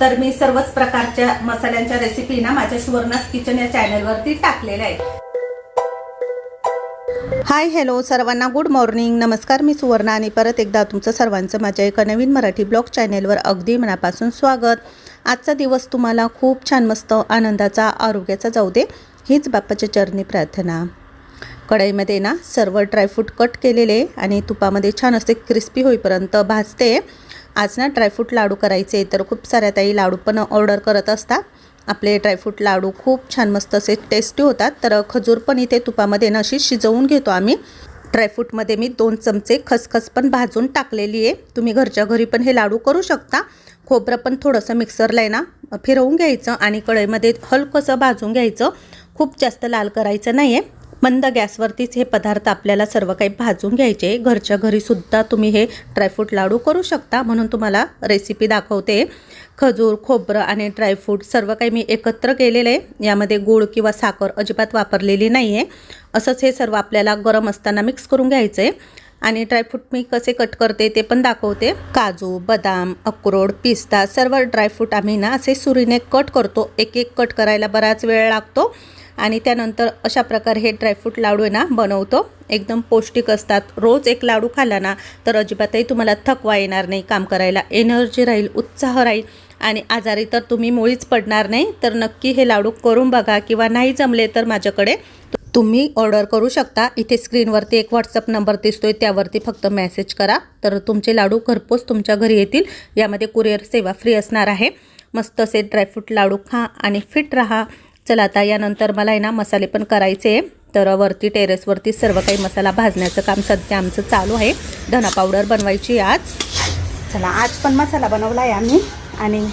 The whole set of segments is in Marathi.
तर मी सर्वच प्रकारच्या मसाल्यांच्या रेसिपी ना माझ्या सुवर्णास किचन या चॅनलवरती टाकलेल्या आहेत. हाय हॅलो सर्वांना गुड मॉर्निंग. नमस्कार मी सुवर्णा आणि परत एकदा तुमचं सर्वांचं माझ्या एका नवीन मराठी ब्लॉग चॅनेलवर अगदी मनापासून स्वागत. आजचा दिवस तुम्हाला खूप छान मस्त आनंदाचा आरोग्याचा जाऊ दे हीच बाप्पाच्या चरणी प्रार्थना. कढईमध्ये ना सर्व ड्रायफ्रूट कट केलेले आणि तुपामध्ये छान असे क्रिस्पी होईपर्यंत भाजते. आज ना ड्रायफ्रूट लाडू करायचे तर खूप साऱ्या ताई लाडू पण ऑर्डर करत असतात. आपले ड्रायफ्रूट लाडू खूप छान मस्त असे टेस्टी होतात. तर खजूर पण इथे तुपामध्ये ना अशी शिजवून घेतो आम्ही. ड्रायफ्रूटमध्ये मी दोन चमचे खसखस पण भाजून टाकलेली आहे. तुम्ही घरच्या घरी पण हे लाडू करू शकता. खोबरं पण थोडंसं मिक्सरला आहे ना फिरवून घ्यायचं आणि कढईमध्ये हलकंसं भाजून घ्यायचं. खूप जास्त लाल करायचं नाही आहे मंद गॅसवरतीच हे पदार्थ आपल्याला सर्व काही भाजून घ्यायचे. घरच्या घरीसुद्धा तुम्ही हे ड्रायफ्रूट लाडू करू शकता म्हणून तुम्हाला रेसिपी दाखवते. खजूर खोबरं आणि ड्रायफ्रूट सर्व काही मी एकत्र केलेलं आहे. यामध्ये गूळ किंवा साखर अजिबात वापरलेली नाही आहे असंच हे सर्व आपल्याला गरम असताना मिक्स करून घ्यायचं. आहे आणि ड्रायफ्रूट मी कसे कट करते ते पण दाखवते. काजू बदाम अक्रोड पिस्ता सर्व ड्रायफ्रूट आम्ही ना असे सुरीने कट करतो. एक एक कट करायला बराच वेळ लागतो. आणि त्यानंतर अशा प्रकारे हे ड्रायफ्रूट लाडू आहे ना बनवतो. एकदम पौष्टिक असतात. रोज एक लाडू खाल्ला ना तर अजिबातही तुम्हाला थकवा येणार नाही. काम करायला एनर्जी राहील उत्साह राहील. आणि आजारी तर तुम्ही मुळीच पडणार नाही. तर नक्की हे लाडू करून बघा किंवा नाही जमले तर माझ्याकडे तुम्ही ऑर्डर करू शकता. इथे स्क्रीनवरती एक व्हॉट्सअप नंबर दिसतोय. त्यावरती फक्त मेसेज करा. तर तुमचे लाडू घरपोच तुमच्या घरी येतील. यामध्ये कुरिअर सेवा फ्री असणार आहे. मस्त असे ड्रायफ्रूट लाडू खा आणि फिट राहा. चला आता यानंतर मला आहे ना मसाले पण करायचे तर वरती टेरेसवरती सर्व काही मसाला भाजण्याचं काम सध्या आमचं चालू आहे. धना पावडर बनवायची आज. चला आज पण मसाला बनवला आहे आम्ही. आणि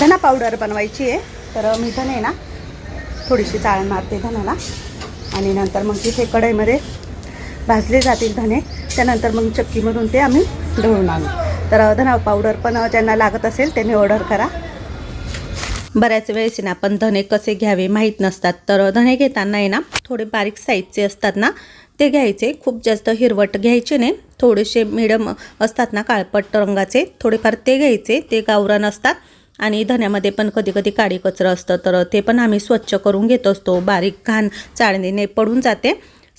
धना पावडर बनवायची आहे. तर मी धने ना थोडीशी चाळण मारते धनाला. आणि नंतर मग तिथे कढईमध्ये भाजले जातील धने. त्यानंतर मग चक्कीमधून ते आम्ही ढवळून आणू. तर धना पावडर पण ज्यांना लागत असेल त्यांनी ऑर्डर करा. बऱ्याच वेळेस ना आपण धने कसे घ्यावे माहीत नसतात. तर धने घेताना आहे ना थोडे बारीक साईजचे असतात ना ते घ्यायचे. खूप जास्त हिरवट घ्यायचे नाही. थोडेसे मिडम असतात ना काळपट रंगाचे थोडेफार ते घ्यायचे. ते गावरान असतात आणि धन्यामध्ये पण कधी कधी काडी कचरं असतं तर ते पण आम्ही स्वच्छ करून घेत असतो. बारीक घाण चाळणीने पडून जाते.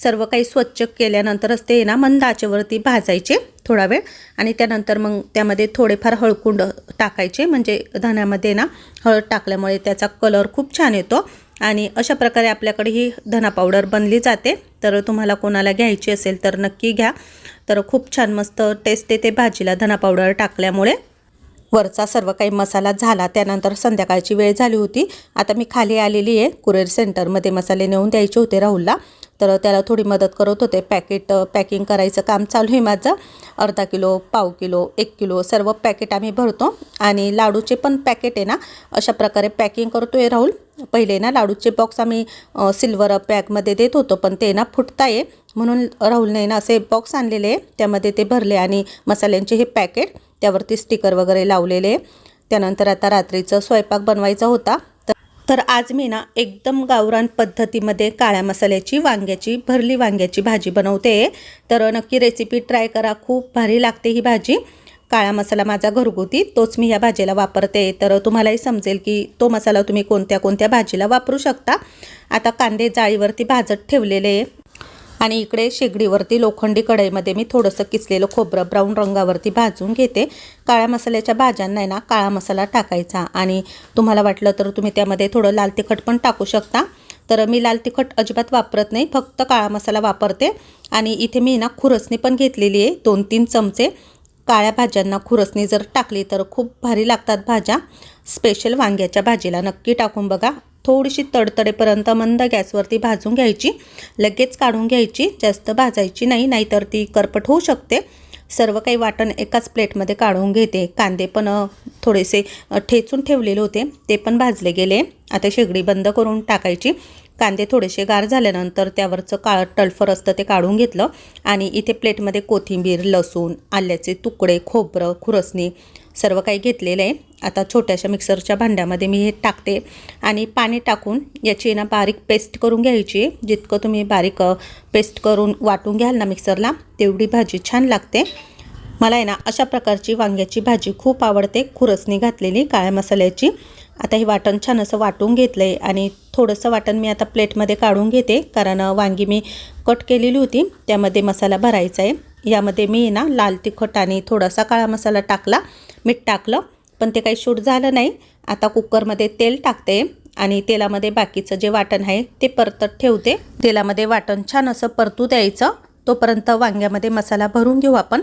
सर्व काही स्वच्छ केल्यानंतरच ते ना मंद आचेवरती भाजायचे थोडा वेळ. आणि त्यानंतर मग त्यामध्ये थोडेफार हळकुंड टाकायचे. म्हणजे धण्यामध्ये ना हळद टाकल्यामुळे त्याचा कलर खूप छान येतो. आणि अशा प्रकारे आपल्याकडे ही धना पावडर बनली जाते. तर तुम्हाला कोणाला घ्यायची असेल तर नक्की घ्या. तर खूप छान मस्त टेस्ट येते भाजीला धना पावडर टाकल्यामुळे. वरचा सर्व काही मसाला झाला. त्यानंतर संध्याकाळची वेळ झाली होती. आता मी खाली आलेली आहे. कुरिअर सेंटरमध्ये मसाले नेऊन द्यायचे होते राहुलला. तर त्याला थोडी मदत करत होते. पॅकेट पॅकिंग करायचं काम चालू आहे माझं. अर्धा किलो पाव किलो एक किलो सर्व पॅकेट आम्ही भरतो. आणि लाडूचे पण पॅकेट आहे ना अशा प्रकारे पॅकिंग करतो आहे राहुल. पहिले ना लाडूचे बॉक्स आम्ही सिल्वर पॅकमध्ये देत होतो पण ते ना फुटता आहे म्हणून राहुलने ना असे बॉक्स आणलेले आहे. त्यामध्ये ते भरले आणि मसाल्यांचे हे पॅकेट त्यावरती स्टिकर वगैरे लावलेले त्यानंतर आता रात्रीचं स्वयंपाक बनवायचा होता. तर आज मी ना एकदम गावरान पद्धतीमध्ये काळ्या मसाल्याची वांग्याची भरली वांग्याची भाजी बनवते. तर नक्की रेसिपी ट्राय करा. खूप भारी लागते ही भाजी. काळा मसाला माझा घरगुती तोच मी या भाजीला वापरते. तर तुम्हालाही समजेल की तो मसाला तुम्ही कोणत्या कोणत्या भाजीला वापरू शकता. आता कांदे जाळीवरती भाजत ठेवलेले. आहे आणि इकडे शेगडीवरती लोखंडी कढईमध्ये मी थोडंसं किसलेलं खोबरं ब्राऊन रंगावरती भाजून घेते. काळ्या मसाल्याच्या भाज्यांना आहे ना काळा मसाला टाकायचा. आणि तुम्हाला वाटलं तर तुम्ही त्यामध्ये थोडं लाल तिखट पण टाकू शकता. तर मी लाल तिखट अजिबात वापरत नाही फक्त काळा मसाला वापरते. आणि इथे मी ना खुरसणी पण घेतलेली आहे दोन तीन चमचे. काळ्या भाज्यांना खुरसणी जर टाकली तर खूप भारी लागतात भाज्या. स्पेशल वांग्याच्या भाजीला नक्की टाकून बघा. थोडीशी तडतडेपर्यंत मंद गॅसवरती भाजून घ्यायची. लगेच काढून घ्यायची. जास्त भाजायची नाही नाहीतर ती करपट होऊ शकते. सर्व काही वाटण एकाच प्लेटमध्ये काढून घेते. कांदे पण थोडेसे ठेचून ठेवलेले होते. ते पण भाजले गेले. आता शेगडी बंद करून टाकायची. कांदे थोडेसे गार झाल्यानंतर त्यावरचं काळं टल्फर असतं ते काढून घेतलं. आणि इथे प्लेटमध्ये कोथिंबीर लसूण आल्याचे तुकडे खोबरं खुरसणी सर्व काही घेतलेलं आहे. आता छोट्याशा मिक्सरच्या भांड्यामध्ये मी हे टाकते आणि पाणी टाकून याची ना बारीक पेस्ट करून घ्यायची जितकं तुम्ही बारीक पेस्ट करून वाटून घ्याल ना मिक्सरला तेवढी भाजी छान लागते. मला आहे ना अशा प्रकारची वांग्याची भाजी खूप आवडते. खुरसणी घातलेली काळ्या मसाल्याची. आता हे वाटण छान असं वाटून घेतलं आहे आणि थोडंसं वाटण मी आता प्लेटमध्ये काढून घेते. कारण वांगी मी कट केलेली होती त्यामध्ये मसाला भरायचा आहे. यामध्ये मी ना लाल तिखट आणि थोडासा काळा मसाला टाकला मीठ टाकलं पण ते काही शूट झालं नाही. आता कुकरमध्ये तेल टाकते आणि तेलामध्ये बाकीचं जे वाटण आहे ते परतत ठेवते. तेलामध्ये वाटण छान असं परतू द्यायचं. तोपर्यंत वांग्यामध्ये मसाला भरून घेऊ आपण.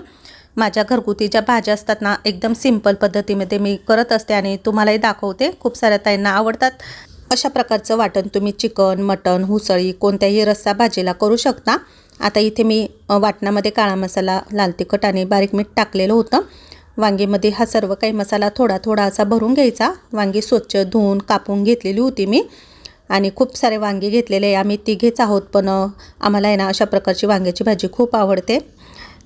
माझ्या घरगुती ज्या भाज्या असतात ना एकदम सिंपल पद्धतीमध्ये मी करत असते आणि तुम्हालाही दाखवते. खूप साऱ्या ताईंना आवडतात. अशा प्रकारचं वाटण तुम्ही चिकन मटण हुसळी कोणत्याही रस्सा भाजीला करू शकता. आता इथे मी वाटणामध्ये काळा मसाला लाल तिखट आणि बारीक मीठ टाकलेलं होतं. वांगीमध्ये हा सर्व काही मसाला थोडा थोडा असा भरून घ्यायचा. वांगी स्वच्छ धुवून कापून घेतलेली होती मी. आणि खूप सारे वांगे घेतलेले आहे आम्ही तिघेच आहोत पण आम्हाला आहे ना अशा प्रकारची वांग्याची भाजी खूप आवडते.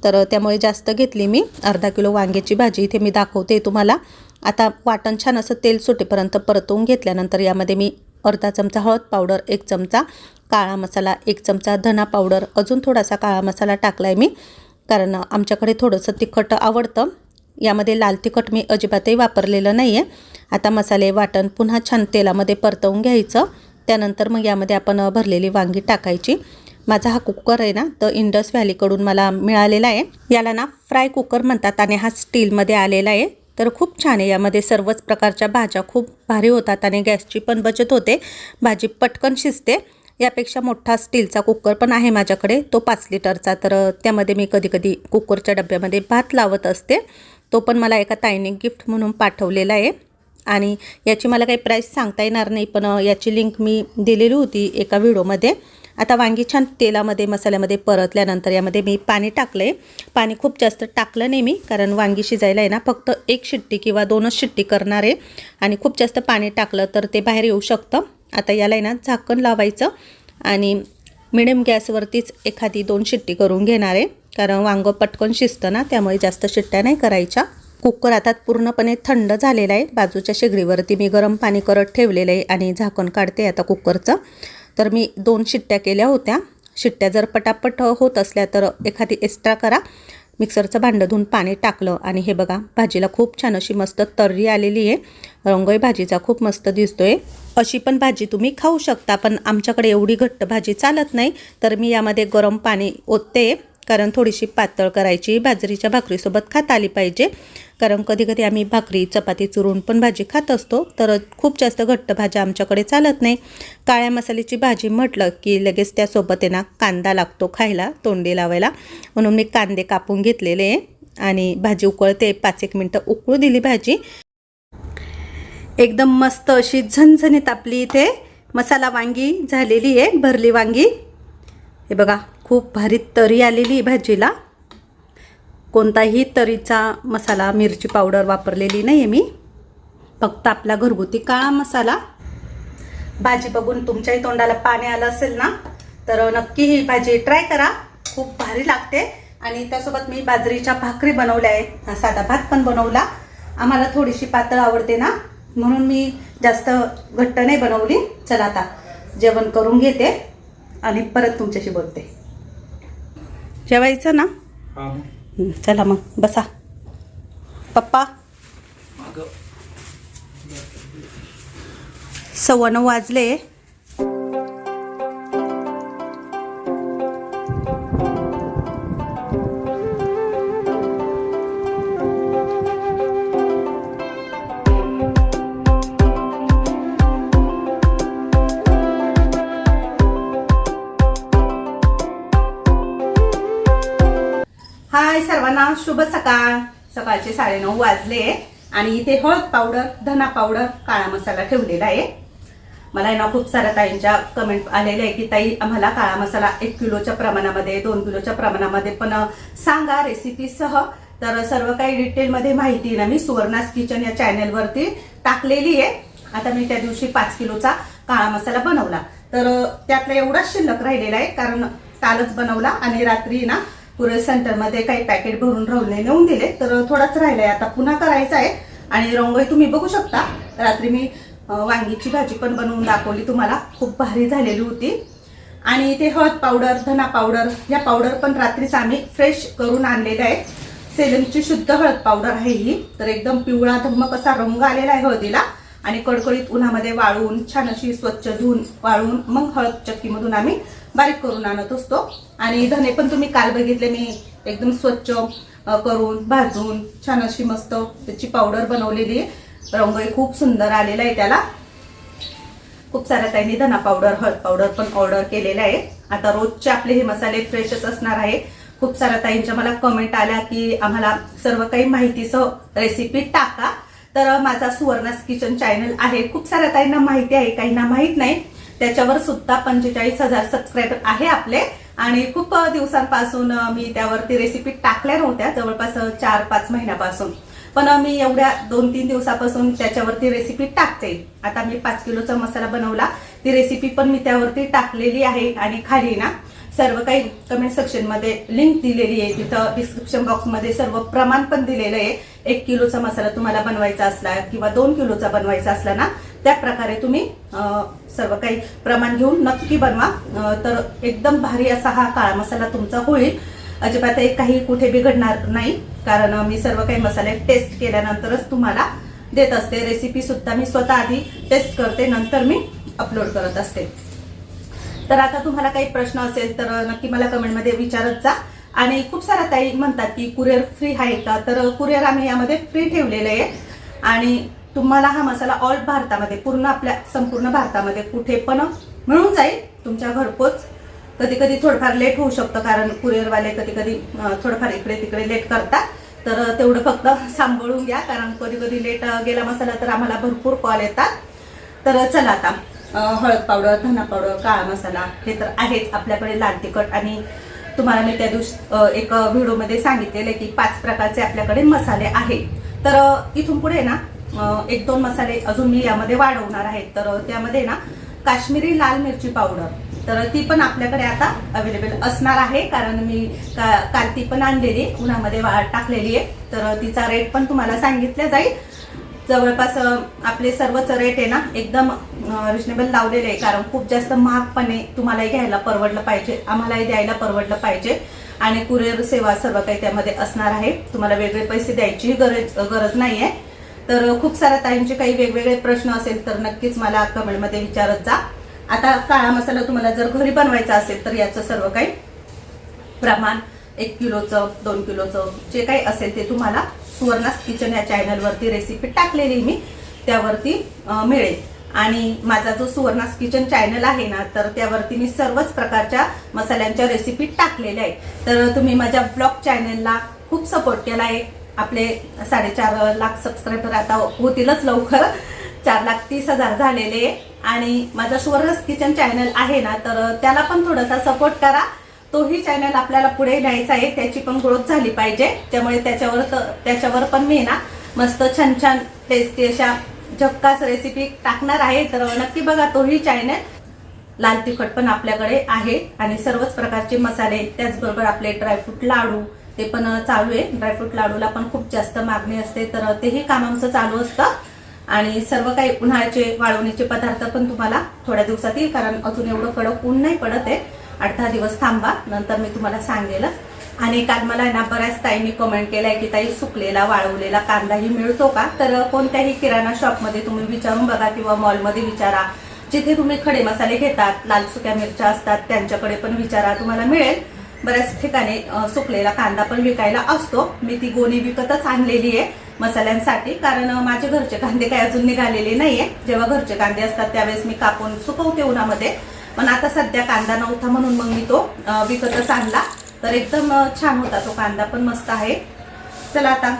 तर त्यामुळे जास्त घेतली मी. अर्धा किलो वांग्याची भाजी इथे मी दाखवते तुम्हाला. आता वाटण छान असं तेल सुटेपर्यंत परतवून घेतल्यानंतर यामध्ये मी अर्धा चमचा हळद पावडर एक चमचा काळा मसाला एक चमचा धना पावडर अजून थोडासा काळा मसाला टाकला आहे मी कारण आमच्याकडे थोडंसं तिखट आवडतं. यामध्ये लाल तिखट मी अजिबातही वापरलेलं नाही आहे आता मसाले वाटण पुन्हा छान तेलामध्ये परतवून घ्यायचं. त्यानंतर मग यामध्ये आपण भरलेली वांगी टाकायची. माझा हा कुकर आहे ना तर इंडस व्हॅलीकडून मला मिळालेला आहे. याला ना फ्राय कुकर म्हणतात आणि हा स्टीलमध्ये आलेला आहे. तर खूप छान आहे. यामध्ये सर्वच प्रकारच्या भाज्या खूप भारी होतात आणि गॅसची पण बचत होते. भाजी पटकन शिजते. यापेक्षा मोठा स्टीलचा कुकर पण आहे माझ्याकडे. तो पाच लिटरचा. तर त्यामध्ये मी कधी कधी कुकरच्या डब्यामध्ये भात लावत असते. तो पण मला एका ताईने गिफ्ट म्हणून पाठवलेला आहे. आणि याची मला काही प्राईस सांगता येणार नाही पण याची लिंक मी दिलेली होती एका व्हिडिओमध्ये. आता वांगी छान तेलामध्ये मसाल्यामध्ये परतल्यानंतर यामध्ये मी पाणी टाकलं आहे पाणी खूप जास्त टाकलं नाही मी कारण वांगी शिजायला आहे ना फक्त एक शिट्टी किंवा दोनच शिट्टी करणार आहे. आणि खूप जास्त पाणी टाकलं तर ते बाहेर येऊ शकतं. आता याला आहे ना झाकण लावायचं. आणि मिडियम गॅसवरतीच एखादी दोन शिट्टी करून घेणार आहे. कारण वांगं पटकन शिजतं ना त्यामुळे जास्त शिट्ट्या नाही करायच्या. कुकर आता पूर्णपणे थंड झालेला आहे. बाजूच्या शेगडीवरती मी गरम पाणी करत ठेवलेलं आहे आणि झाकण काढते आता कुकरचं. तर मी दोन शिट्ट्या केल्या होत्या. शिट्ट्या जर पटापट होत असल्या तर एखादी एक्स्ट्रा करा. मिक्सरचं भांडं धुवून पाणी टाकलं आणि हे बघा भाजीला खूप छान अशी मस्त तर्री आलेली आहे. रंगोळी भाजीचा खूप मस्त दिसतोय. अशी पण भाजी तुम्ही खाऊ शकता पण आमच्याकडे एवढी घट्ट भाजी चालत नाही तर मी यामध्ये गरम पाणी ओतते. कारण थोडीशी पातळ करायची बाजरीच्या भाकरीसोबत खाता आली पाहिजे. कारण कधी कधी आम्ही भाकरी चपाती चुरून पण भाजी खात असतो. तर खूप जास्त घट्ट भाज्या आमच्याकडे चालत नाही. काळ्या मसाल्याची भाजी म्हटलं की लगेच त्यासोबत आहे ना कांदा लागतो खायला तोंडी लावायला. म्हणून मी कांदे कापून घेतलेले आहे. आणि भाजी उकळते पाच एक मिनटं उकळू दिली भाजी. एकदम मस्त अशी झणझणीत आपली इथे मसाला वांगी झालेली आहे भरली वांगी. हे बघा खूप भारी तरी आलेली आहे भाजीला. कोणताही तरीचा मसाला मिरची पावडर वापरलेली नाही आहे मी. फक्त आपला घरगुती काळा मसाला. भाजी बघून तुमच्याही तोंडाला पाणी आलं असेल ना तर नक्की ही भाजी ट्राय करा. खूप भारी लागते. आणि त्यासोबत मी बाजरीच्या भाकरी बनवल्या आहे साधा भात पण बनवला. आम्हाला थोडीशी पातळ आवडते ना म्हणून मी जास्त घट्ट नाही बनवली. चला आता जेवण करून घेते आणि परत तुमच्याशी बोलते. जेवायचं ना? हा. चला मग बसा. पप्पा? सव्वा नऊ वाजले. हाय सर्वांना शुभ सकाळ. सकाळचे साडेनऊ वाजले आणि इथे हळद पावडर धना पावडर काळा मसाला ठेवलेला आहे. मला आहे ना खूप साऱ्या ताईंच्या कमेंट आलेल्या आहे की ताई आम्हाला काळा मसाला एक किलोच्या प्रमाणामध्ये दोन किलोच्या प्रमाणामध्ये पण सांगा रेसिपीसह तर सर्व काही डिटेलमध्ये माहिती आहे ना मी सुवर्णास किचन या चॅनेलवरती टाकलेली आहे. आता मी त्या दिवशी पाच किलोचा काळा मसाला बनवला. तर त्यातला एवढाच शिल्लक राहिलेला आहे कारण कालच बनवला आणि रात्री ना पुरे सेंटरमध्ये काही पॅकेट भरून राहुलने नेऊन दिले. तर थोडाच राहिलाय. आता पुन्हा करायचा आहे. आणि रंगोळी तुम्ही बघू शकता. रात्री मी वांगीची भाजी पण बनवून दाखवली तुम्हाला. खूप भारी झालेली होती. आणि ते हळद पावडर धना पावडर या पावडर पण रात्रीच आम्ही फ्रेश करून आणलेल्या आहेत. सेलमची शुद्ध हळद पावडर आहे ही. तर एकदम पिवळा धम्मक असा रंग आलेला आहे हळदीला. आणि कडकडीत उन्हामध्ये वाळून छान अशी स्वच्छ धुवून वाळून मग हळद चक्कीमधून आम्ही बारीक करून आणत असतो. आणि धने पण तुम्ही काल बघितले मी एकदम स्वच्छ करून भाजून छान अशी मस्त त्याची पावडर बनवलेली आहे. रंगही खूप सुंदर आलेला आहे त्याला. खूप साऱ्या ताईंनी धना पावडर हळद पावडर पण ऑर्डर केलेला आहे. आता रोजचे आपले हे मसाले फ्रेशच असणार आहे. खूप साऱ्या ताईंच्या मला कमेंट आल्या की आम्हाला सर्व काही माहितीसह रेसिपी टाका. तर माझा सुवर्णास किचन चॅनल आहे. खूप साऱ्या ताईंना माहिती आहे काहींना माहीत नाही. त्याच्यावर सुद्धा पंचेचाळीस हजार सबस्क्रायबर आहे आपले. आणि खूप दिवसांपासून मी त्यावरती रेसिपी टाकल्या नव्हत्या जवळपास चार पाच महिन्यापासून. पण मी एवढ्या दोन तीन दिवसापासून त्याच्यावरती रेसिपी टाकते. आता मी पाच किलोचा मसाला बनवला. ती रेसिपी पण मी त्यावरती टाकलेली आहे आणि खाली ना सर्व काही कमेंट सेक्शनमध्ये लिंक दिलेली आहे. तिथं डिस्क्रिप्शन बॉक्समध्ये सर्व प्रमाण पण दिलेलं आहे. एक किलोचा मसाला तुम्हाला बनवायचा असला किंवा दोन किलोचा बनवायचा असला ना त्या प्रकारे तुम्ही सर्व काही प्रमाण घेऊन नक्की बनवा. तर एकदम भारी असा हा काळा मसाला तुमचा होईल. अजिबात एक काही कुठे बिघडणार नाही कारण मी सर्व काही मसाले टेस्ट केल्यानंतरच तुम्हाला देत असते. रेसिपी सुद्धा मी स्वतः आधी टेस्ट करते नंतर मी अपलोड करत असते. तर आता तुम्हाला काही प्रश्न असेल तर नक्की मला कमेंटमध्ये विचारत जा. आणि खूप सारा ताई म्हणतात की कुरिअर फ्री आहे का? तर कुरिअर आम्ही यामध्ये फ्री ठेवलेलं आहे. आणि तुम्हाला हा मसाला ऑल भारतामध्ये पूर्ण आपल्या संपूर्ण भारतामध्ये कुठे पण मिळून जाईल. तुमच्या घरपोच. कधी कधी थोडंफार लेट होऊ शकतं कारण कुरिअरवाले कधी कधी थोडंफार इकडे तिकडे लेट करतात. तर तेवढं फक्त सांभाळून घ्या कारण कधी कधी लेट गेला मसाला तर आम्हाला भरपूर कॉल येतात. तर चला आता हळद पावडर धना पावडर काळा मसाला हे तर आहेच आपल्याकडे लाल तिखट. आणि तुम्हाला मी त्या दिवशी एक व्हिडिओमध्ये सांगितलेले की पाच प्रकारचे आपल्याकडे मसाले आहेत. तर इथून पुढे ना एक दोन मसाले अजून मी यामध्ये वाढवणार आहेत तर त्यामध्ये ना काश्मीरी लाल मिरची पावडर. तर ती पण आपल्याकडे आता अवेलेबल असणार आहे. कारण मी का- काल ती पण आणलेली उन्हामध्ये वा- टाकलेली आहे. तर तिचा रेट पण तुम्हाला सांगितला जाईल. जवळपास आपले सर्वच रेट आहे ना एकदम रिजनेबल लावलेले आहे. कारण खूप जास्त महागपणे तुम्हालाही घ्यायला परवडलं पाहिजे. आम्हालाही द्यायला परवडलं पाहिजे. आणि कुरिअर सेवा सर्व काही त्यामध्ये असणार आहे. तुम्हाला वेगळे पैसे द्यायचीही गरज गरज नाही आहे तर खूप साऱ्या ताईंचे काही वेगवेगळे प्रश्न असेल तर नक्कीच मला कमेंटमध्ये विचारत जा. आता काळा मसाला तुम्हाला जर घरी बनवायचा असेल तर याचं सर्व काही प्रमाण एक किलोचं दोन किलोचं जे काही असेल ते तुम्हाला सुवर्णास किचन या चॅनलवरती रेसिपी टाकलेली मी त्यावरती मिळेल. आणि माझा जो सुवर्णास किचन चॅनल आहे ना तर त्यावरती मी सर्वच प्रकारच्या मसाल्यांच्या रेसिपी टाकलेल्या आहे तर तुम्ही माझ्या ब्लॉग चॅनलला खूप सपोर्ट केला आहे. आपले साडेचार लाख सबस्क्रायबर आता होतीलच लवकर. चार लाख तीस हजार झालेले. आणि माझा सुवर्णस किचन चॅनल आहे ना तर त्याला पण थोडासा सपोर्ट करा. तोही चॅनल आपल्याला पुढे न्यायचा आहे त्याची पण ग्रोथ झाली पाहिजे. त्यामुळे त्याच्यावर त्याच्यावर पण मी ना मस्त छान छान टेस्टी अशा झक्कास रेसिपी टाकणार आहे. तर नक्की बघा तोही चॅनल लाल तिखट पण आपल्याकडे आहे. आणि सर्वच प्रकारचे मसाले त्याचबरोबर आपले ड्रायफ्रूट लाडू ते पण चालू आहे. ड्रायफ्रूट लाडूला पण खूप जास्त मागणी असते. तर तेही काम आमचं चालू असतं. आणि सर्व काही उन्हाळ्याचे वाळवणीचे पदार्थ पण तुम्हाला थोड्या दिवसात येईल कारण अजून एवढं कडक ऊन नाही पडत आहे. आठ दहा दिवस थांबा नंतर मी तुम्हाला सांगेलच. आणि काल मला ना बऱ्याच ताईंनी कमेंट केलाय की ताई सुकलेला वाळवलेला कांदाही मिळतो का? तर कोणत्याही किराणा शॉपमध्ये तुम्ही विचारून बघा किंवा मॉलमध्ये विचारा. जिथे तुम्ही खडे मसाले घेतात लाल सुक्या मिरच्या असतात त्यांच्याकडे पण विचारा. तुम्हाला मिळेल. बऱ्याच ठिकाणी सुकलेला कांदा पण विकायला असतो. मी ती गोणी विकतच आणलेली आहे मसाल्यांसाठी कारण माझे घरचे कांदे काही अजून निघालेले नाहीये. जेव्हा घरचे कांदे असतात त्यावेळेस मी कापून सुकवते उन्हामध्ये. पण आता सध्या कांदा नव्हता म्हणून मग मी तो विकतच आणला. तर एकदम छान होता तो कांदा पण मस्त आहे. चला आता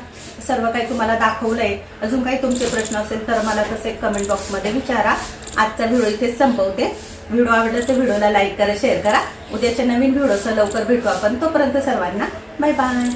सर्व काही तुम्हाला दाखवलंय. अजून काही तुमचे प्रश्न असेल तर मला तसे कमेंट बॉक्समध्ये विचारा. आजचा व्हिडिओ इथे संपवते. व्हिडिओ आवडला तर व्हिडिओला लाईक करा शेअर करा. उद्याच्या नवीन व्हिडिओचं लवकर भेटू आपण. तोपर्यंत सर्वांना बाय बाय.